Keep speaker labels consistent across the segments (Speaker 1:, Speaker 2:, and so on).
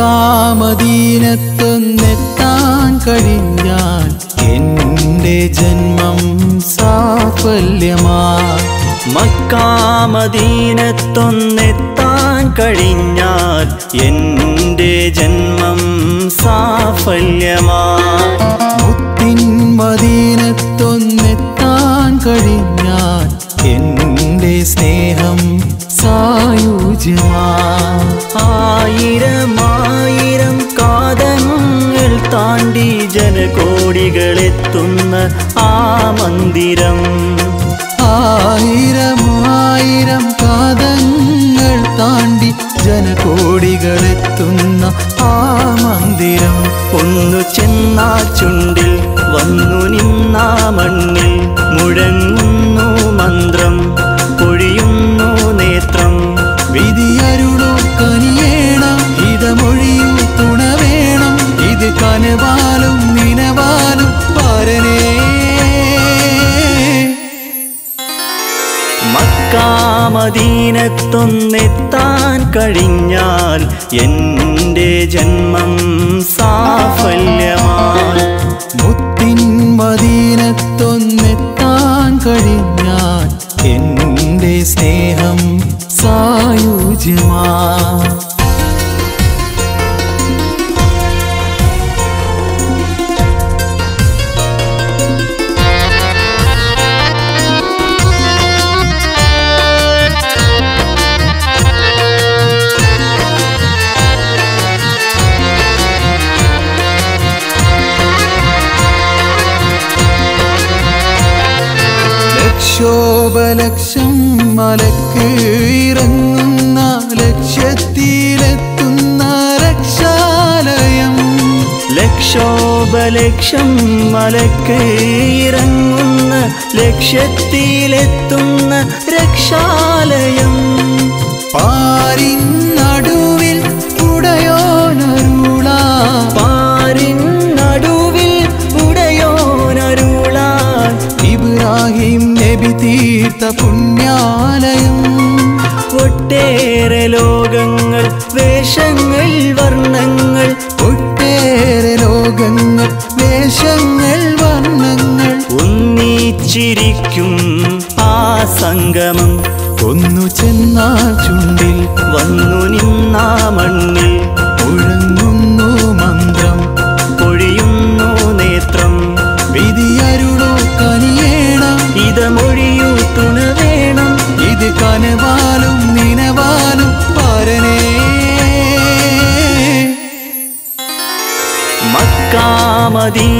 Speaker 1: മക്കാമദീനത്തൊന്നെത്താൻ കഴിഞ്ഞാൽ എന്റെ ജന്മം സാഫല്യമാ
Speaker 2: മക്കാമദീനത്തൊന്നെത്താൻ കഴിഞ്ഞാൽ എന്റെ ജന്മം സാഫല്യമാ
Speaker 1: മുത്തിൻ മദീനത്തൊന്നെത്താൻ കഴിഞ്ഞാൽ എന്റെ സ്നേഹം സായുജ്യമാ
Speaker 2: ആയിരമായിരം ജനകോടികളെത്തുന്ന ആ മന്ദിരം.
Speaker 1: ആയിരം ആയിരം പാദങ്ങൾ താണ്ടി ജനകോടികളെത്തുന്ന ആ മന്ദിരം.
Speaker 2: ഒന്നു ചെന്നാ ചുണ്ടിൽ വന്നു നിന്നാ മണ്ണിൽ മുഴങ്ങുന്നു മക്കാമദീനത്തൊന്നെത്താൻ കഴിഞ്ഞാൽ എന്റെ ജന്മം സാഫല്യമായി
Speaker 1: മുത്തിൻ മദീനത്തൊന്നെത്താൻ കഴിഞ്ഞാൽ എന്റെ സ്നേഹം സായുജ്യമാ. ലക്ഷോപലക്ഷം മലക്ക് ഇറങ്ങുന്ന ലക്ഷ്യത്തിലെത്തുന്ന രക്ഷാലയം.
Speaker 2: ലക്ഷോപലക്ഷം മലക്ക് ഇറങ്ങുന്ന ലക്ഷ്യത്തിലെത്തുന്ന രക്ഷാലയം.
Speaker 1: പാരിൻ നടുവിൽ ഉടയോനരുളാ തീർത്ത പുണ്യാലയം.
Speaker 2: ഒട്ടേറെ ലോകങ്ങൾ വേഷങ്ങൾ വർണങ്ങൾ.
Speaker 1: ഒട്ടേറെ ലോകങ്ങൾ വേഷങ്ങൾ വർണങ്ങൾ.
Speaker 2: ഒന്നിച്ചിരിക്കും ആ സംഗമം.
Speaker 1: ഒന്നു ചെന്നാൽ ചുണ്ടിൽ
Speaker 2: വന്നു നിന്നാ മണ്ണിൽ.
Speaker 1: മുഴങ്ങുന്നു മന്ത്രം.
Speaker 2: പൊഴിയുന്നു നേത്രം.
Speaker 1: വിധിയരുളോ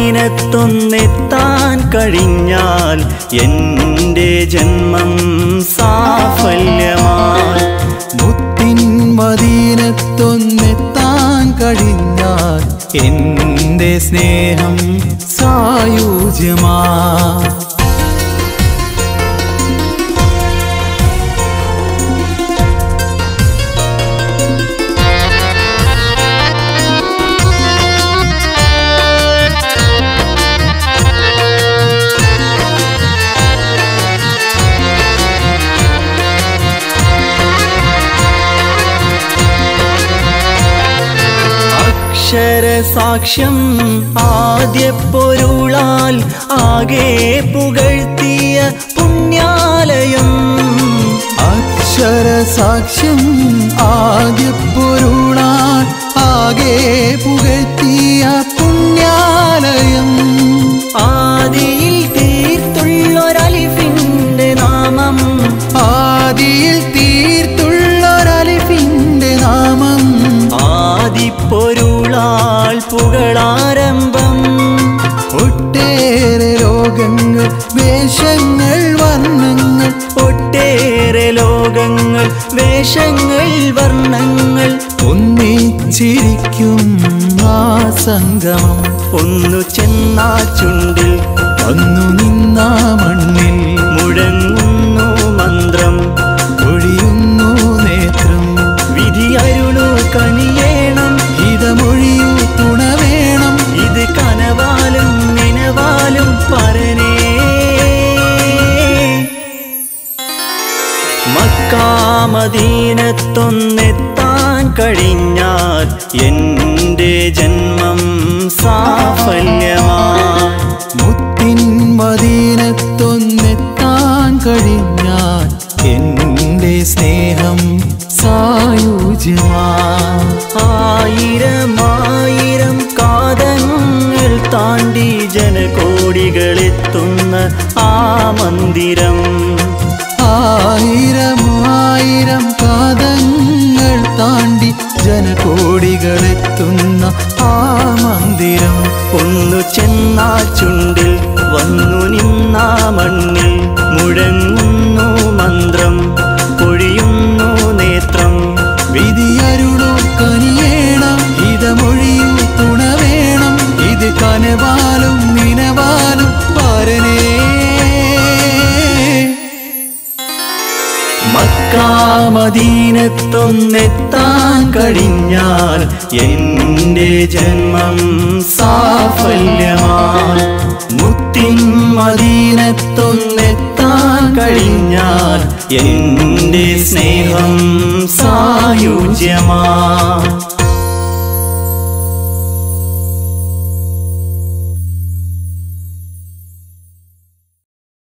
Speaker 2: മക്കാമദീനത്തൊന്നെത്താൻ കഴിഞ്ഞാൽ എന്റെ ജന്മം സാഫല്യമായി.
Speaker 1: മുത്തിൻ മദീനത്തൊന്നെത്താൻ കഴിഞ്ഞാൽ എന്റെ സ്നേഹം സായുജ്യമാ.
Speaker 2: അക്ഷരസാക്ഷ്യം ആദ്യ പൊരുളാൽ ആകെ പുകഴ്ത്തിയ പുണ്യാലയം.
Speaker 1: അക്ഷരസാക്ഷ്യം ആദ്യ പൊരുളാൽ ആകെ പുകഴ്ത്തിയ പുണ്യാലയം.
Speaker 2: ആദിയിൽ തീർത്തുള്ളൊരലിഫിന്റെ നാമം.
Speaker 1: ആദിയിൽ തീർത്തുള്ളൊരലിഫിന്റെ നാമം.
Speaker 2: ആദിപ്പൊരുളാൽ പുകളാരംഭം
Speaker 1: ഒട്ടേറെ ലോകങ്ങൾ
Speaker 2: വേഷങ്ങൾ വർണങ്ങൾ. ഒട്ടേറെ ലോകങ്ങൾ വേഷങ്ങൾ വർണങ്ങൾ.
Speaker 1: ഒന്നിച്ചിരിക്കും ആ സംഗമം.
Speaker 2: ഒന്നു ചെന്നാ ചുണ്ടിൽ
Speaker 1: വന്നു
Speaker 2: നിന്നാമ മക്കാമദീനത്തൊന്നെത്താൻ കഴിഞ്ഞാൽ എന്റെ ജന്മം സാഫല്യമാ
Speaker 1: മുത്തിൻ മദീനത്തൊന്നെത്താൻ കഴിഞ്ഞാൽ എന്റെ സ്നേഹം സായുജ്യമാ
Speaker 2: ആയിരമായിരം കാതങ്ങൾ താണ്ടി ജനകോടികളെത്തുന്ന ആ മന്ദിരം.
Speaker 1: ആയിരം
Speaker 2: മക്കാമദീനത്തൊന്നെത്താൻ കഴിഞ്ഞാൽ എന്റെ ജന്മം സാഫല്യമാൻ മുത്തിൻ മദീനത്തൊന്നെത്താൻ കഴിഞ്ഞാൽ എന്റെ സ്നേഹം സായുജ്യമാ